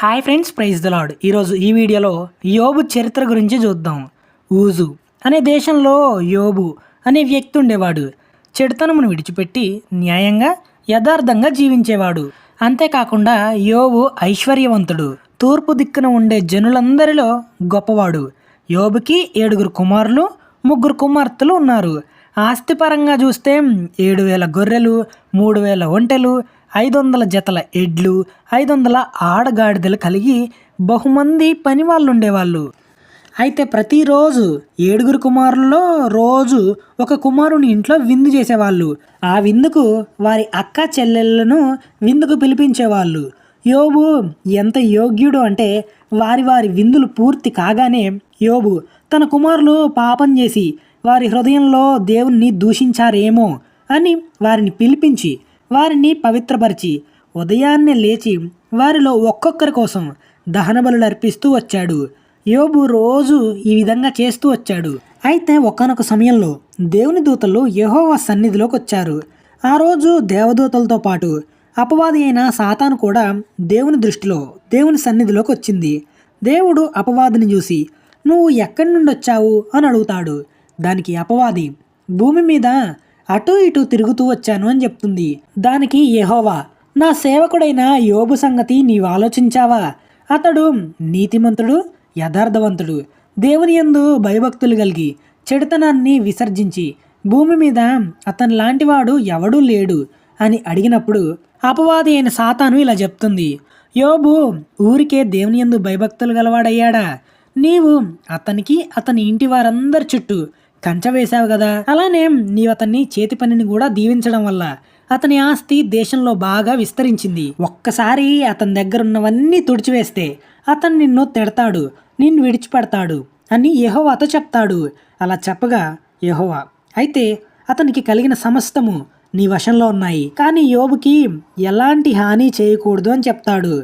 Hi friends praise the Lord ఈరోజు ఈ వీడియోలో యోబు చరిత్ర గురించి చూద్దాం. ఊజు అనే దేశంలో యోబు అనే వ్యక్తి ఉండేవాడు. చెడుతనమును విడిచిపెట్టి న్యాయంగా యథార్థంగా జీవించేవాడు. అంతేకాకుండా యోబు ఐశ్వర్యవంతుడు. తూర్పు దిక్కున ఉండే జనులందరిలో గొప్పవాడు. యోబుకి ఏడుగురు కుమారులు ముగ్గురు కుమార్తెలు ఉన్నారు. ఆస్తిపరంగా చూస్తే ఏడు వేల గొర్రెలు మూడు వేల ఒంటెలు ఐదు వందల జతల ఎడ్లు ఐదు వందల ఆడగాడిదలు కలిగి బహుమంది పని వాళ్ళు ఉండేవాళ్ళు అయితే ప్రతిరోజు ఏడుగురు కుమారుల్లో రోజు ఒక కుమారుని ఇంట్లో విందు చేసేవాళ్ళు. ఆ విందుకు వారి అక్క చెల్లెళ్ళను విందుకు పిలిపించేవాళ్ళు. యోబు ఎంత యోగ్యుడు అంటే వారి వారి విందులు పూర్తి కాగానే యోబు తన కుమారులు పాపం చేసి వారి హృదయంలో దేవుణ్ణి దూషించారేమో అని వారిని పిలిపించి వారిని పవిత్రపరిచి ఉదయాన్నే లేచి వారిలో ఒక్కొక్కరి కోసం దహనబలులు అర్పిస్తూ వచ్చాడు. యోబు రోజు ఈ విధంగా చేస్తూ వచ్చాడు. అయితే ఒకనొక సమయంలో దేవుని దూతలు యహోవా సన్నిధిలోకి వచ్చారు. ఆ రోజు దేవదూతలతో పాటు అపవాది అయిన సాతాను కూడా దేవుని దృష్టిలో దేవుని సన్నిధిలోకి వచ్చింది. దేవుడు అపవాదిని చూసి నువ్వు ఎక్కడి నుండి వచ్చావు అని అడుగుతాడు. దానికి అపవాది భూమి మీద అటు ఇటు తిరుగుతూ వచ్చాను అని చెప్తుంది. దానికి యెహోవా నా సేవకుడైన యోబు సంగతి నీవు ఆలోచించావా అతడు నీతిమంతుడు యథార్థవంతుడు. దేవుని యందు భయభక్తులు కలిగి చెడుతనాన్ని విసర్జించి భూమి మీద అతని లాంటివాడు ఎవడూ లేడు అని అడిగినప్పుడు అపవాది అయిన సాతాను ఇలా చెప్తుంది. యోబు ఊరికే దేవుని యందు భయభక్తులు గలవాడయ్యాడా? నీవు అతనికి అతని ఇంటి వారందరి చుట్టూ కంచె వేశావు కదా. అలానే నీవు అతన్ని చేతి పనిని కూడా దీవించడం వల్ల అతని ఆస్తి దేశంలో బాగా విస్తరించింది. ఒక్కసారి అతని దగ్గర ఉన్నవన్నీ తుడిచివేస్తే అతను నిన్ను తిడతాడు నిన్ను విడిచిపెడతాడు అని యహోవాతో చెప్తాడు. అలా చెప్పగా యహోవా అయితే అతనికి కలిగిన సమస్తము నీ వశంలో ఉన్నాయి. కానీ యోబుకి ఎలాంటి హాని చేయకూడదు అని చెప్తాడు.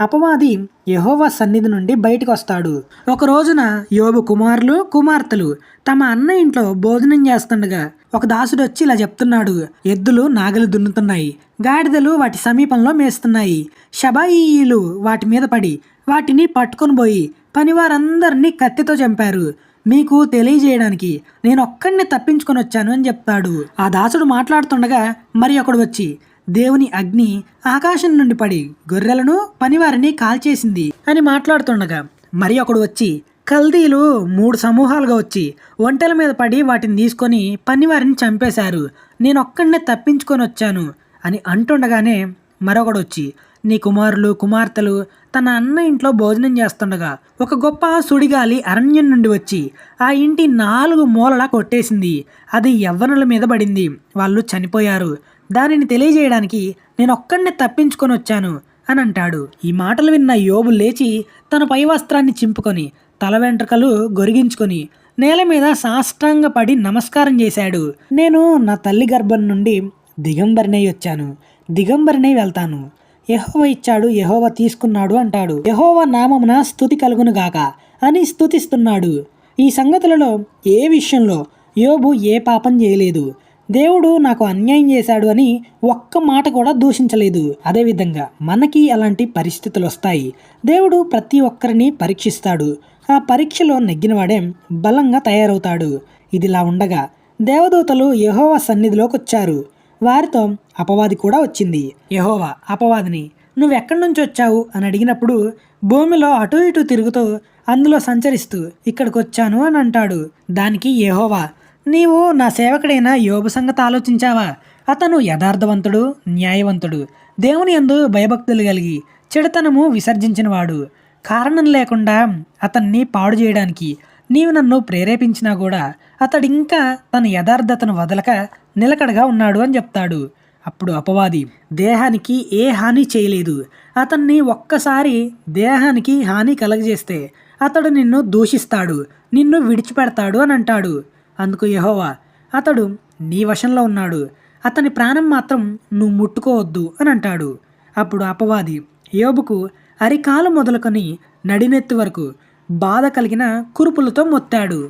అపవాది యహోవ సన్నిధి నుండి బయటకు వస్తాడు ఒక రోజున యోబు కుమారులు కుమార్తెలు తమ అన్న ఇంట్లో భోజనం చేస్తుండగా ఒక దాసుడు వచ్చి ఇలా చెప్తున్నాడు. ఎద్దులు నాగలి దున్నుతున్నాయి గాడిదలు వాటి సమీపంలో మేస్తున్నాయి షబాయిలు వాటి మీద పడి వాటిని పట్టుకొని పోయి పనివారందరినీ కత్తితో చంపారు. మీకు తెలియజేయడానికి నేను ఒక్కడిని తప్పించుకొని వచ్చాను అని చెప్తాడు. ఆ దాసుడు మాట్లాడుతుండగా మరి ఒకడు వచ్చి దేవుని అగ్ని ఆకాశం నుండి పడి గొర్రెలను పనివారిని కాల్చేసింది అని మాట్లాడుతుండగా మరి ఒకడు వచ్చి కల్దీలు మూడు సమూహాలుగా వచ్చి ఒంటెల మీద పడి వాటిని తీసుకొని పనివారిని చంపేశారు. నేనొక్కడినే తప్పించుకొని వచ్చాను అని అంటుండగానే మరొకడు వచ్చి నీ కుమారులు కుమార్తెలు తన అన్న ఇంట్లో భోజనం చేస్తుండగా ఒక గొప్ప సుడిగాలి అరణ్యం నుండి వచ్చి ఆ ఇంటి నాలుగు మూలలా కొట్టేసింది. అది యవ్వనుల మీద పడింది. వాళ్ళు చనిపోయారు. దానిని తెలియజేయడానికి నేను ఒక్కడినే తప్పించుకొని వచ్చాను అని అంటాడు ఈ మాటలు విన్న యోబు లేచి తన పై వస్త్రాన్ని చింపుకొని తల వెంట్రుకలు గొరిగించుకొని నేల మీద సాష్టాంగ పడి నమస్కారం చేశాడు. నేను నా తల్లి గర్భం నుండి దిగంబరినై వచ్చాను. దిగంబరినై వెళ్తాను. యహోవ ఇచ్చాడు యహోవ తీసుకున్నాడు అంటాడు. యహోవ నామమున స్థుతి కలుగును గాక అని స్థుతిస్తున్నాడు. ఈ సంగతులలో ఏ విషయంలో యోబు ఏ పాపం చేయలేదు? దేవుడు నాకు అన్యాయం చేశాడు అని ఒక్క మాట కూడా దూషించలేదు. అదేవిధంగా మనకి అలాంటి పరిస్థితులు వస్తాయి. దేవుడు ప్రతి ఒక్కరిని పరీక్షిస్తాడు. ఆ పరీక్షలో నెగ్గినవాడే బలంగా తయారవుతాడు. ఇదిలా ఉండగా దేవదూతలు యహోవా సన్నిధిలోకి వచ్చారు వారితో అపవాది కూడా వచ్చింది. యహోవా అపవాదిని నువ్వెక్కడి నుంచి వచ్చావు? అని అడిగినప్పుడు భూమిలో అటు ఇటు తిరుగుతూ అందులో సంచరిస్తూ ఇక్కడికి వచ్చాను అని అంటాడు. దానికి యహోవా నీవు నా సేవకుడైన యోబు సంగతి ఆలోచించావా? అతను యథార్థవంతుడు న్యాయవంతుడు దేవుని యందు భయభక్తులు కలిగి చెడుతనము విసర్జించినవాడు. కారణం లేకుండా అతన్ని పాడు చేయడానికి నీవు నన్ను ప్రేరేపించినా కూడా అతడింకా తన యథార్థతను వదలక నిలకడగా ఉన్నాడు అని చెప్తాడు. అప్పుడు అపవాది దేహానికి ఏ హాని చేయలేదు. అతన్ని ఒక్కసారి దేహానికి హాని కలగజేస్తే అతడు నిన్ను దూషిస్తాడు నిన్ను విడిచిపెడతాడు అని అంటాడు. అందుకు యహోవా అతడు నీ వశంలో ఉన్నాడు. అతని ప్రాణం మాత్రం నువ్వు ముట్టుకోవద్దు అని అంటాడు. అప్పుడు అపవాది యోబుకు అరికాలు మొదలుకొని నడినెత్తి వరకు బాధ కలిగిన కురుపులతో మొత్తాడు.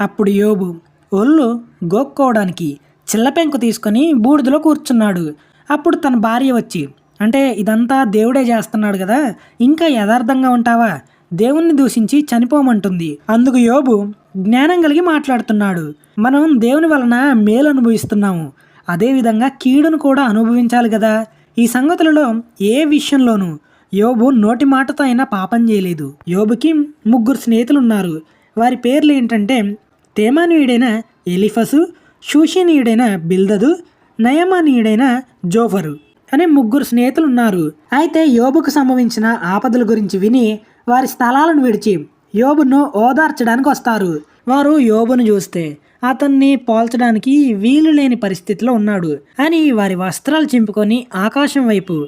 అప్పుడు యోబు ఒళ్ళు గోక్కోవడానికి చిల్లపెంకు తీసుకొని బూడిదలో కూర్చున్నాడు. అప్పుడు తన భార్య వచ్చి అంటే ఇదంతా దేవుడే చేస్తున్నాడు కదా ఇంకా యథార్థంగా ఉంటావా? దేవుణ్ణి దూషించి చనిపోమంటుంది. అందుకు యోబు జ్ఞానం కలిగి మాట్లాడుతున్నాడు. మనం దేవుని వలన మేలు అనుభవిస్తున్నాము. అదేవిధంగా కీడును కూడా అనుభవించాలి కదా. ఈ సంగతులలో ఏ విషయంలోనూ యోబు నోటి మాటతో అయినా పాపం చేయలేదు. యోబుకి ముగ్గురు స్నేహితులు ఉన్నారు వారి పేర్లు ఏంటంటే తేమానీయుడైన ఎలిఫసు షూషినీయుడైన బిల్దదు నయమానీయుడైన జోఫరు అనే ముగ్గురు స్నేహితులు ఉన్నారు అయితే యోబుకు సంభవించిన ఆపదల గురించి విని వారి స్థలాలను విడిచి యోబును ఓదార్చడానికి వస్తారు. వారు యోబును చూస్తే అతన్ని పోల్చడానికి వీలు లేని పరిస్థితిలో ఉన్నాడు అని వారి వస్త్రాలు చింపుకొని ఆకాశం వైపు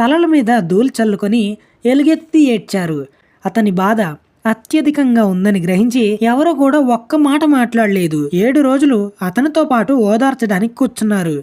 తలల మీద ధూళి చల్లుకొని ఎలుగెత్తి ఏడ్చారు. అతని బాధ అత్యధికంగా ఉందని గ్రహించి ఎవరో కూడా ఒక్క మాట మాట్లాడలేదు. ఏడు రోజులు అతనితో పాటు ఓదార్చడానికి కూర్చున్నారు.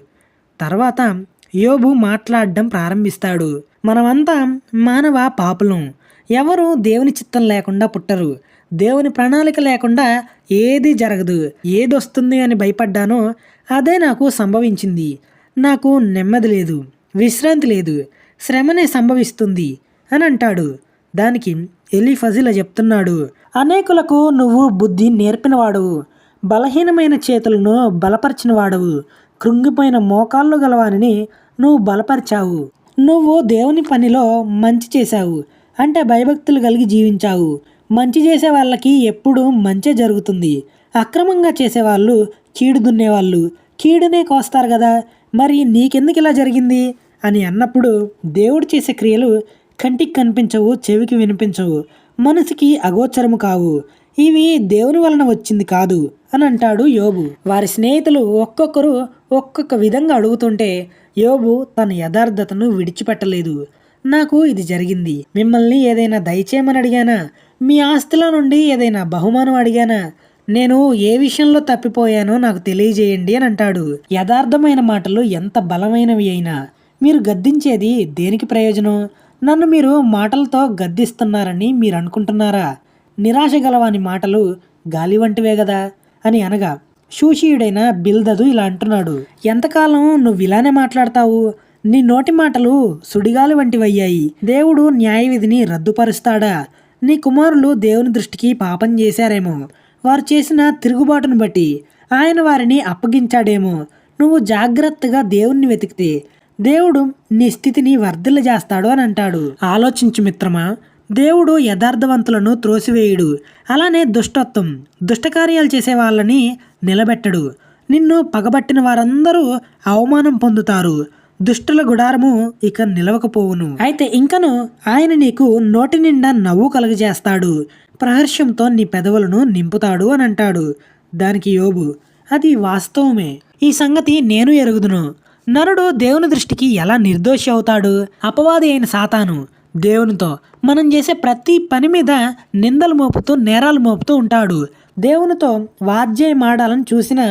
తర్వాత యోబు మాట్లాడడం ప్రారంభిస్తాడు. మనమంతా మానవ పాపులం. ఎవరు దేవుని చిత్తం లేకుండా పుట్టరు. దేవుని ప్రణాళిక లేకుండా ఏది జరగదు. ఏది వస్తుంది అని భయపడ్డానో అదే నాకు సంభవించింది. నాకు నెమ్మది లేదు. విశ్రాంతి లేదు. శ్రమనే సంభవిస్తుంది అని అంటాడు. దానికి ఎలి ఫజిల చెప్తున్నాడు అనేకులకు నువ్వు బుద్ధి నేర్పినవాడవు. బలహీనమైన చేతులను బలపరిచినవాడవు. కృంగిపోయిన మోకాళ్ళు గలవానిని నువ్వు బలపరిచావు. నువ్వు దేవుని పనిలో మంచి చేశావు. అంటే భయభక్తులు కలిగి జీవించావు. మంచి చేసే వాళ్ళకి ఎప్పుడూ మంచే జరుగుతుంది. అక్రమంగా చేసేవాళ్ళు కీడు దున్నేవాళ్ళు. కీడునే కోస్తారు కదా. మరి నీకెందుకు ఇలా జరిగింది? అని అన్నప్పుడు దేవుడు చేసే క్రియలు కంటికి కనిపించవు చెవికి వినిపించవు. మనసుకి అగోచరము కావు. ఇవి దేవుని వలన వచ్చింది కాదు అని అంటాడు యోబు. వారి స్నేహితులు ఒక్కొక్కరు ఒక్కొక్క విధంగా అడుగుతుంటే యోబు తన యథార్థతను విడిచిపెట్టలేదు. నాకు ఇది జరిగింది. మిమ్మల్ని ఏదైనా దయచేయమని అడిగానా? మీ ఆస్తుల నుండి ఏదైనా బహుమానం అడిగానా? నేను ఏ విషయంలో తప్పిపోయానో నాకు తెలియజేయండి అని అంటాడు. యథార్థమైన మాటలు ఎంత బలమైనవి అయినా. మీరు గద్దించేది దేనికి ప్రయోజనం? నన్ను మీరు మాటలతో గద్దిస్తున్నారని మీరు అనుకుంటున్నారా? నిరాశ గలవాని మాటలు గాలి వంటివే కదా అని అనగా శూషీయుడైన బిల్దదు ఇలా అంటున్నాడు. ఎంతకాలం నువ్వు ఇలానే మాట్లాడతావు? నీ నోటి మాటలు సుడిగాలి వంటివయ్యాయి. దేవుడు న్యాయ విధిని రద్దుపరుస్తాడా? నీ కుమారులు దేవుని దృష్టికి పాపం చేశారేమో. వారు చేసిన తిరుగుబాటును బట్టి ఆయన వారిని అప్పగించాడేమో. నువ్వు జాగ్రత్తగా దేవుణ్ణి వెతికితే దేవుడు నీ స్థితిని వర్ధిల్ల చేస్తాడు అని అంటాడు. ఆలోచించు మిత్రమా దేవుడు యథార్థవంతులను త్రోసివేయుడు. అలానే దుష్టత్వం దుష్టకార్యాలు చేసే వాళ్ళని నిలబెట్టడు. నిన్ను పగబట్టిన వారందరూ అవమానం పొందుతారు. దుష్టుల గుడారము ఇక నిలవకపోవును. అయితే ఇంకను ఆయన నీకు నోటి నిండా నవ్వు కలుగజేస్తాడు. ప్రహర్షంతో నీ పెదవులను నింపుతాడు అని అంటాడు దానికి యోబు అది వాస్తవమే. ఈ సంగతి నేను ఎరుగుదును. నరుడు దేవుని దృష్టికి ఎలా నిర్దోషి అవుతాడు? అపవాది అయిన సాతాను దేవునితో మనం చేసే ప్రతి పని మీద నిందలు మోపుతూ నేరాలు మోపుతూ ఉంటాడు. దేవునితో వాద్యమాడాలని చూసిన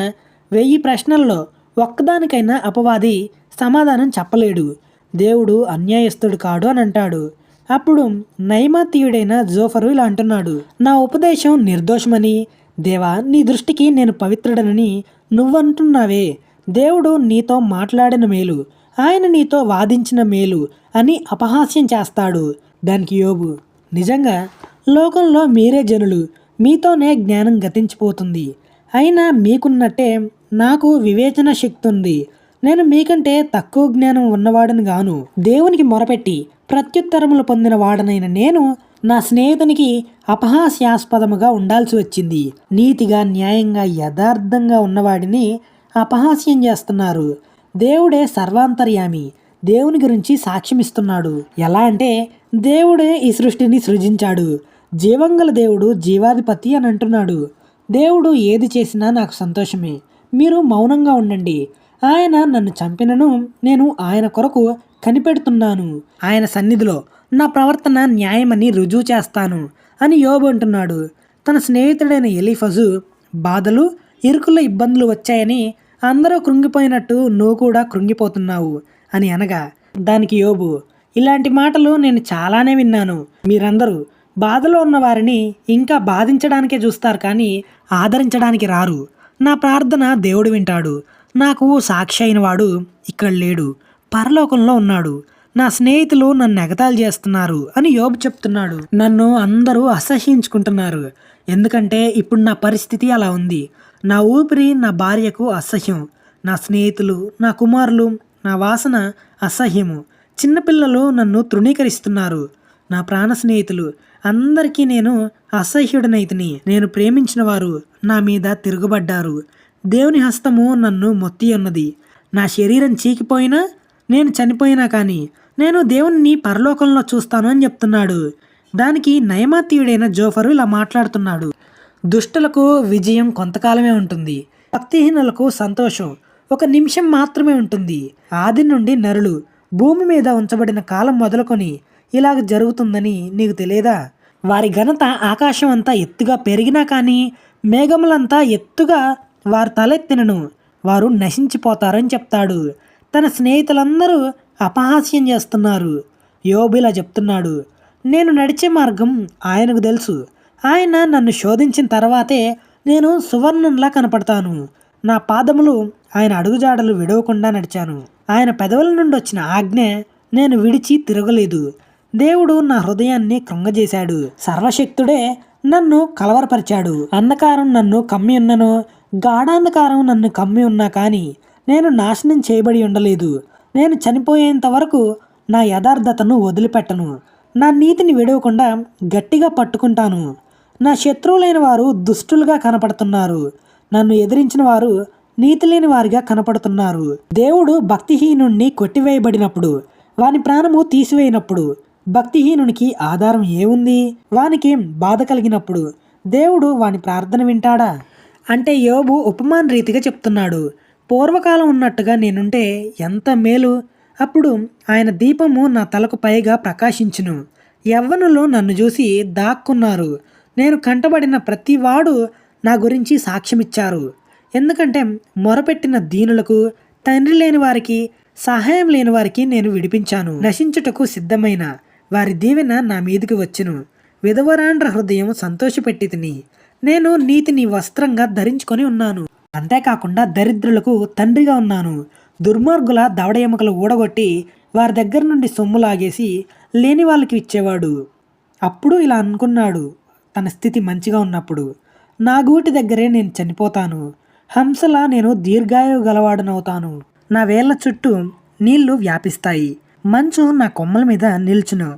వెయ్యి ప్రశ్నల్లో ఒక్కదానికైనా అపవాది సమాధానం చెప్పలేడు. దేవుడు అన్యాయస్తుడు కాడు అని అంటాడు. అప్పుడు నైమాతీయుడైన జోఫరు ఇలా అంటున్నాడు. నా ఉపదేశం నిర్దోషమని దేవా నీ దృష్టికి నేను పవిత్రుడనని నువ్వంటున్నావే. దేవుడు నీతో మాట్లాడిన మేలు ఆయన నీతో వాదించిన మేలు అని అపహాస్యం చేస్తాడు. దానికి యోబు నిజంగా లోకంలో మీరే జనులు మీతోనే జ్ఞానం గతించిపోతుంది. అయినా మీకున్నట్టే నాకు వివేచన శక్తి ఉంది నేను మీకంటే తక్కువ జ్ఞానం ఉన్నవాడని గాను. దేవునికి మొరపెట్టి ప్రత్యుత్తరములు పొందిన వాడనైన నేను నా స్నేహితునికి అపహాస్యాస్పదముగా ఉండాల్సి వచ్చింది. నీతిగా న్యాయంగా యథార్థంగా ఉన్నవాడిని అపహాస్యం చేస్తున్నారు. దేవుడే సర్వాంతర్యామి. దేవుని గురించి సాక్ష్యమిస్తున్నాడు. ఎలా అంటే దేవుడే ఈ సృష్టిని సృజించాడు. జీవంగల దేవుడు జీవాధిపతి అని అంటున్నాడు. దేవుడు ఏది చేసినా నాకు సంతోషమే. మీరు మౌనంగా ఉండండి. ఆయన నన్ను చంపినను నేను ఆయన కొరకు కనిపెడుతున్నాను. ఆయన సన్నిధిలో నా ప్రవర్తన న్యాయమని రుజువు చేస్తాను అని యోబు అంటున్నాడు. తన స్నేహితుడైన ఎలిఫజు బాధలు ఇరుకుల ఇబ్బందులు వచ్చాయని అందరూ కృంగిపోయినట్టు నువ్వు కూడా కృంగిపోతున్నావు అని అనగా దానికి యోబు ఇలాంటి మాటలు నేను చాలానే విన్నాను. మీరందరూ బాధలో ఉన్న వారిని ఇంకా బాధించడానికే చూస్తారు కానీ ఆదరించడానికి రారు. నా ప్రార్థన దేవుడు వింటాడు. నాకు సాక్షి అయిన వాడు ఇక్కడ లేడు. పరలోకంలో ఉన్నాడు. నా స్నేహితులు నన్ను ఎగతాళి చేస్తున్నారు అని యోబు చెప్తున్నాడు. నన్ను అందరూ అసహ్యించుకుంటున్నారు. ఎందుకంటే ఇప్పుడు నా పరిస్థితి అలా ఉంది. నా ఊపిరి నా భార్యకు అసహ్యం. నా స్నేహితులు నా కుమారులు నా వాసన అసహ్యము. చిన్నపిల్లలు నన్ను తృణీకరిస్తున్నారు. నా ప్రాణ స్నేహితులు అందరికీ నేను అసహ్యుడనైతిని. నేను ప్రేమించిన వారు నా మీద తిరుగుబడ్డారు. దేవుని హస్తము నన్ను మొత్తి ఉన్నది నా శరీరం చీకిపోయినా నేను చనిపోయినా కానీ నేను దేవుణ్ణి పరలోకంలో చూస్తాను అని చెప్తున్నాడు. దానికి నయమాతీయుడైన జోఫరు ఇలా మాట్లాడుతున్నాడు. దుష్టులకు విజయం కొంతకాలమే ఉంటుంది. భక్తిహీనులకు సంతోషం ఒక నిమిషం మాత్రమే ఉంటుంది. ఆది నుండి నరులు భూమి మీద ఉంచబడిన కాలం మొదలుకొని ఇలాగ జరుగుతుందని నీకు తెలియదా? వారి ఘనత ఆకాశం అంతా ఎత్తుగా పెరిగినా కానీ మేఘములంతా ఎత్తుగా వారు తలెత్తినను. వారు నశించిపోతారని చెప్తాడు. తన స్నేహితులందరూ అపహాస్యం చేస్తున్నారు. యోబిలా చెప్తున్నాడు నేను నడిచే మార్గం ఆయనకు తెలుసు. ఆయన నన్ను శోధించిన తర్వాతే నేను సువర్ణంలా కనపడతాను. నా పాదములు ఆయన అడుగుజాడలు విడవకుండా నడిచాను. ఆయన పెదవుల నుండి వచ్చిన ఆజ్ఞ నేను విడిచి తిరగలేదు. దేవుడు నా హృదయాన్ని కృంగజేశాడు. సర్వశక్తుడే నన్ను కలవరపరిచాడు. అంధకారం నన్ను కమ్మి ఉన్నను గాఢాంధకారం నన్ను కమ్మి ఉన్నా కానీ నేను నాశనం చేయబడి ఉండలేదు. నేను చనిపోయేంత వరకు నా యథార్థతను వదిలిపెట్టను. నా నీతిని విడవకుండా గట్టిగా పట్టుకుంటాను. నా శత్రువులైన వారు దుష్టులుగా కనపడుతున్నారు. నన్ను ఎదిరించిన వారు నీతి లేని వారిగా కనపడుతున్నారు. దేవుడు భక్తిహీనుణ్ణి కొట్టివేయబడినప్పుడు వాని ప్రాణము తీసివేయినప్పుడు భక్తిహీనునికి ఆధారం ఏముంది? వానికి బాధ కలిగినప్పుడు దేవుడు వాని ప్రార్థన వింటాడా? అంటే యోబు ఉపమాన రీతిగా చెప్తున్నాడు పూర్వకాలం ఉన్నట్టుగా నేనుంటే ఎంత మేలు? అప్పుడు ఆయన దీపము నా తలకు పైగా ప్రకాశించును. యవ్వనులు నన్ను చూసి దాక్కున్నారు. నేను కంటబడిన ప్రతివాడు నా గురించి సాక్ష్యమిచ్చారు. ఎందుకంటే మొరపెట్టిన దీనులకు తండ్రి లేని వారికి సహాయం లేని వారికి నేను విడిపించాను. నశించుటకు సిద్ధమైన వారి దీవెన నా మీదికి వచ్చును. విధవరాండ్ర హృదయం సంతోషపెట్టి తిని నేను నీతిని వస్త్రంగా ధరించుకొని ఉన్నాను. అంతేకాకుండా దరిద్రులకు తండ్రిగా ఉన్నాను. దుర్మార్గుల దవడ ఎముకలు ఊడగొట్టి వారి దగ్గర నుండి సొమ్ము లాగేసి లేని వాళ్ళకి ఇచ్చేవాడు. అప్పుడు ఇలా అనుకున్నాడు. తన స్థితి మంచిగా ఉన్నప్పుడు. నా గూటి దగ్గరే నేను చనిపోతాను. హంసలా నేను దీర్ఘాయువు గలవాడనవుతాను నా వేళ్ళ చుట్టూ నీళ్ళు వ్యాపిస్తాయి. మంచు నా కొమ్మల మీద నిల్చును.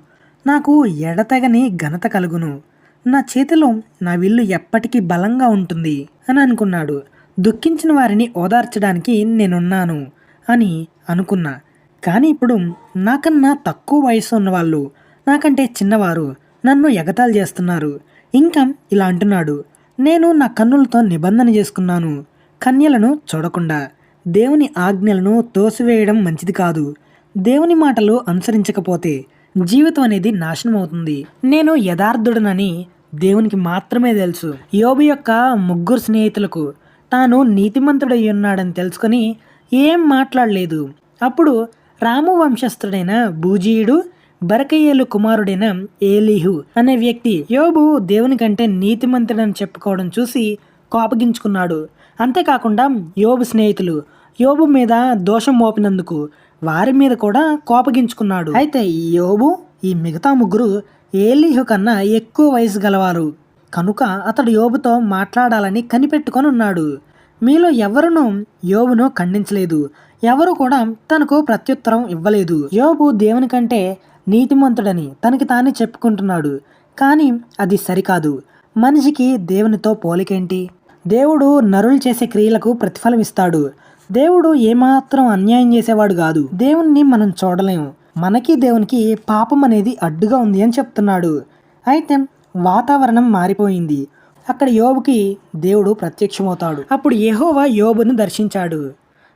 నాకు ఎడతెగని ఘనత కలుగును. నా చేతిలో నా విల్లు ఎప్పటికీ బలంగా ఉంటుంది అని అనుకున్నాడు. దుఃఖించిన వారిని ఓదార్చడానికి నేనున్నాను అని అనుకున్నా. కానీ ఇప్పుడు నాకన్నా తక్కువ వయసు ఉన్నవాళ్ళు నాకంటే చిన్నవారు నన్ను ఎగతాళి చేస్తున్నారు. ఇంకా ఇలా అంటున్నాడు. నేను నా కన్నులతో నిబంధన చేసుకున్నాను. కన్యలను చూడకుండా దేవుని ఆజ్ఞలను తోసివేయడం మంచిది కాదు. దేవుని మాటలు అనుసరించకపోతే జీవితం అనేది నాశనం అవుతుంది. నేను యథార్థుడనని దేవునికి మాత్రమే తెలుసు. యోబు యొక్క ముగ్గురు స్నేహితులకు తాను నీతిమంతుడై ఉన్నాడని తెలుసుకొని ఏం మాట్లాడలేదు. అప్పుడు రాము వంశస్థుడైన భూజీయుడు బరకయ్యేలు కుమారుడైన ఏలీహు అనే వ్యక్తి యోబు దేవుని కంటే నీతిమంతుడని చెప్పుకోవడం చూసి కోపగించుకున్నాడు. అంతేకాకుండా యోబు స్నేహితులు యోబు మీద దోషం మోపినందుకు వారి మీద కూడా కోపగించుకున్నాడు. అయితే ఈ యోబు ఈ మిగతా ముగ్గురు ఏలీహు కన్నా ఎక్కువ వయసు గలవారు. కనుక అతడు యోబుతో మాట్లాడాలని కనిపెట్టుకొని ఉన్నాడు. మీలో ఎవరునూ యోబును ఖండించలేదు. ఎవరు కూడా తనకు ప్రత్యుత్తరం ఇవ్వలేదు. యోబు దేవుని కంటే నీతిమంతుడని తనకి తానే చెప్పుకుంటున్నాడు. కానీ అది సరికాదు. మనిషికి దేవునితో పోలికేంటి? దేవుడు నరులు చేసే క్రియలకు ప్రతిఫలం ఇస్తాడు దేవుడు ఏమాత్రం అన్యాయం చేసేవాడు కాదు. దేవుణ్ణి మనం చూడలేము. మనకి దేవునికి పాపం అనేది అడ్డుగా ఉంది అని చెప్తున్నాడు. అయితే వాతావరణం మారిపోయింది. అక్కడ యోబుకి దేవుడు ప్రత్యక్షమవుతాడు. అప్పుడు యహోవా యోబును దర్శించాడు.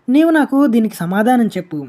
నీవు నాకు దీనికి సమాధానం చెప్పు.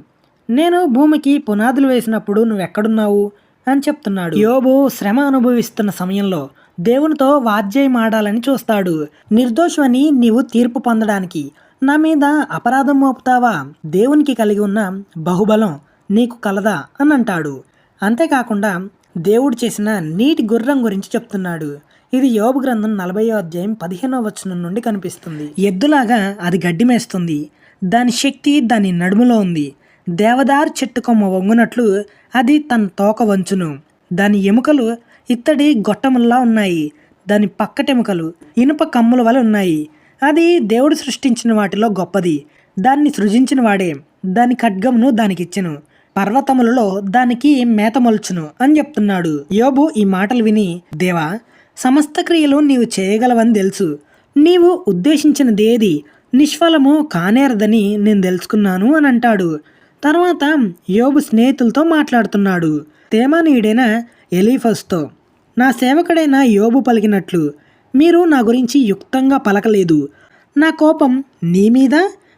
నేను భూమికి పునాదులు వేసినప్పుడు నువ్వు ఎక్కడున్నావు అని చెప్తున్నాడు. యోబు శ్రమ అనుభవిస్తున్న సమయంలో దేవునితో వాద్యం ఆడాలని చూస్తాడు. నిర్దోషమని నీవు తీర్పు పొందడానికి నా మీద అపరాధం మోపుతావా? దేవునికి కలిగి ఉన్న బహుబలం నీకు కలదా అని అంటాడు. అంతేకాకుండా దేవుడు చేసిన నీటి గుర్రం గురించి చెప్తున్నాడు. ఇది యోబు గ్రంథం నలభై అధ్యాయం పదిహేనవ వచనం నుండి కనిపిస్తుంది. ఎద్దులాగా అది గడ్డి మేస్తుంది. దాని శక్తి దాని నడుములో ఉంది. దేవదారు చెట్టు కొమ్మ వంగునట్లు అది తన తోక వంచును. దాని ఎముకలు ఇత్తడి గొట్టముల్లా ఉన్నాయి. దాని పక్కటెముకలు ఇనుప కమ్ముల వలె ఉన్నాయి. అది దేవుడు సృష్టించిన వాటిలో గొప్పది. దాన్ని సృజించిన వాడే. దాని ఖడ్గమును దానికిచ్చెను. పర్వతములలో దానికి మేత మొల్చును అని చెప్తున్నాడు. యోబు ఈ మాటలు విని దేవా సమస్త క్రియలు నీవు చేయగలవని తెలుసు. నీవు ఉద్దేశించినదేది నిష్ఫలము కానేరదని నేను తెలుసుకున్నాను అని అంటాడు. తర్వాత యోబు స్నేహితులతో మాట్లాడుతున్నాడు. తేమానీయుడైన ఎలీఫస్తో నా సేవకుడైన యోబు పలికినట్లు మీరు నా గురించి యుక్తంగా పలకలేదు. నా కోపం నీ మీద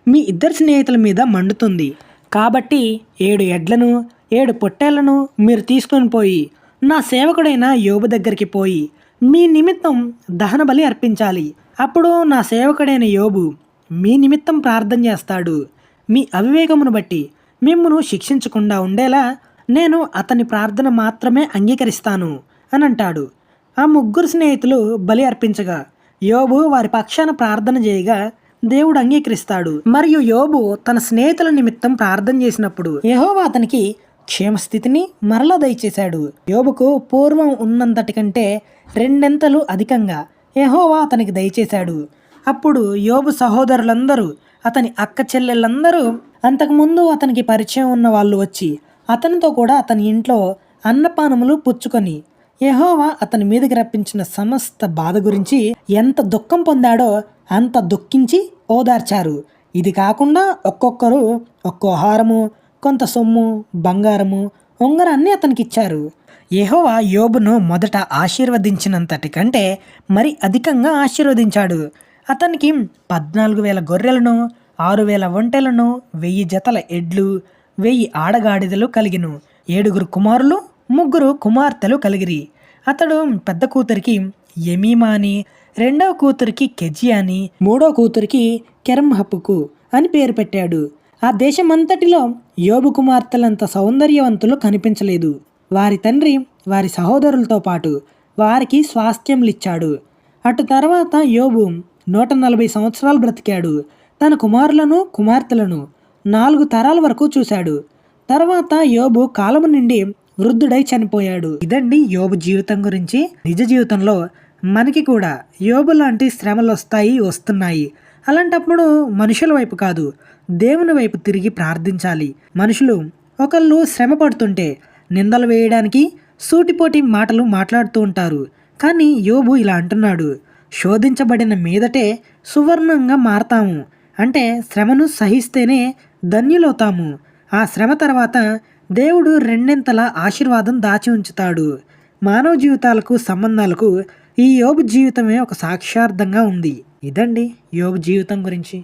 మీ ఇద్దరు స్నేహితుల మీద మండుతుంది. కాబట్టి ఏడు ఎడ్లను ఏడు పొట్టేళ్ళను మీరు తీసుకొని పోయి నా సేవకుడైన యోబు దగ్గరికి పోయి మీ నిమిత్తం దహన బలి అర్పించాలి. అప్పుడు నా సేవకుడైన యోబు మీ నిమిత్తం ప్రార్థన చేస్తాడు. మీ అవివేకమును బట్టి మిమ్మను శిక్షించకుండా ఉండేలా నేను అతని ప్రార్థన మాత్రమే అంగీకరిస్తాను అని అంటాడు ఆ ముగ్గురు స్నేహితులు బలి అర్పించగా యోబు వారి పక్షాన ప్రార్థన చేయగా దేవుడు అంగీకరిస్తాడు. మరియు యోబు తన స్నేహితుల నిమిత్తం ప్రార్థన చేసినప్పుడు యహోవా అతనికి క్షేమస్థితిని మరలా దయచేశాడు. యోబుకు పూర్వం ఉన్నంతటి కంటే రెండెంతలు అధికంగా యహోవా అతనికి దయచేశాడు. అప్పుడు యోబు సహోదరులందరూ అతని అక్క చెల్లెళ్ళందరూ అంతకుముందు అతనికి పరిచయం ఉన్న వాళ్ళు వచ్చి అతనితో కూడా అతని ఇంట్లో అన్నపానములు పుచ్చుకొని యహోవా అతని మీదకి రప్పించిన సమస్త బాధ గురించి ఎంత దుఃఖం పొందాడో అంత దుఃఖించి ఓదార్చారు. ఇది కాకుండా ఒక్కొక్కరు ఒక్కో హారము కొంత సొమ్ము బంగారము ఉంగరాన్ని అతనికి ఇచ్చారు. యహోవా యోబును మొదట ఆశీర్వదించినంతటి కంటే మరి అధికంగా ఆశీర్వదించాడు. అతనికి పద్నాలుగు వేల గొర్రెలను ఆరు వేల ఒంటెలను వెయ్యి జతల ఎడ్లు వెయ్యి ఆడగాడిదలు కలిగిను. ఏడుగురు కుమారులు ముగ్గురు కుమార్తెలు కలిగిరి. అతడు పెద్ద కూతురికి యమీమా అని రెండవ కూతురికి కెజియా అని మూడో కూతురికి కెరంహపుకు అని పేరు పెట్టాడు. ఆ దేశమంతటిలో యోబు కుమార్తెలంత సౌందర్యవంతులు కనిపించలేదు. వారి తండ్రి వారి సహోదరులతో పాటు వారికి స్వాస్థ్యములిచ్చాడు. అటు తర్వాత యోబు నూట నలభై సంవత్సరాలు బ్రతికాడు. తన కుమారులను కుమార్తెలను నాలుగు తరాల వరకు చూశాడు. తర్వాత యోబు కాలము నుండి వృద్ధుడై చనిపోయాడు. ఇదండి యోబు జీవితం గురించి. నిజ జీవితంలో మనకి కూడా యోబు లాంటి శ్రమలు వస్తాయి వస్తున్నాయి. అలాంటప్పుడు మనుషుల వైపు కాదు దేవుని వైపు తిరిగి ప్రార్థించాలి. మనుషులు ఒకళ్ళు శ్రమ పడుతుంటే నిందలు వేయడానికి సూటిపోటి మాటలు మాట్లాడుతూ ఉంటారు. కానీ యోబు ఇలా అంటున్నాడు శోధించబడిన మీదటే సువర్ణంగా మారతాము. అంటే శ్రమను సహిస్తేనే ధన్యులవుతాము. ఆ శ్రమ తర్వాత దేవుడు రెండింతల ఆశీర్వాదం దాచి ఉంచుతాడు. మానవ జీవితాలకు సంబంధాలకు ఈ యోగ జీవితమే ఒక సాక్షార్థంగా ఉంది. ఇదండి యోగ జీవితం గురించి.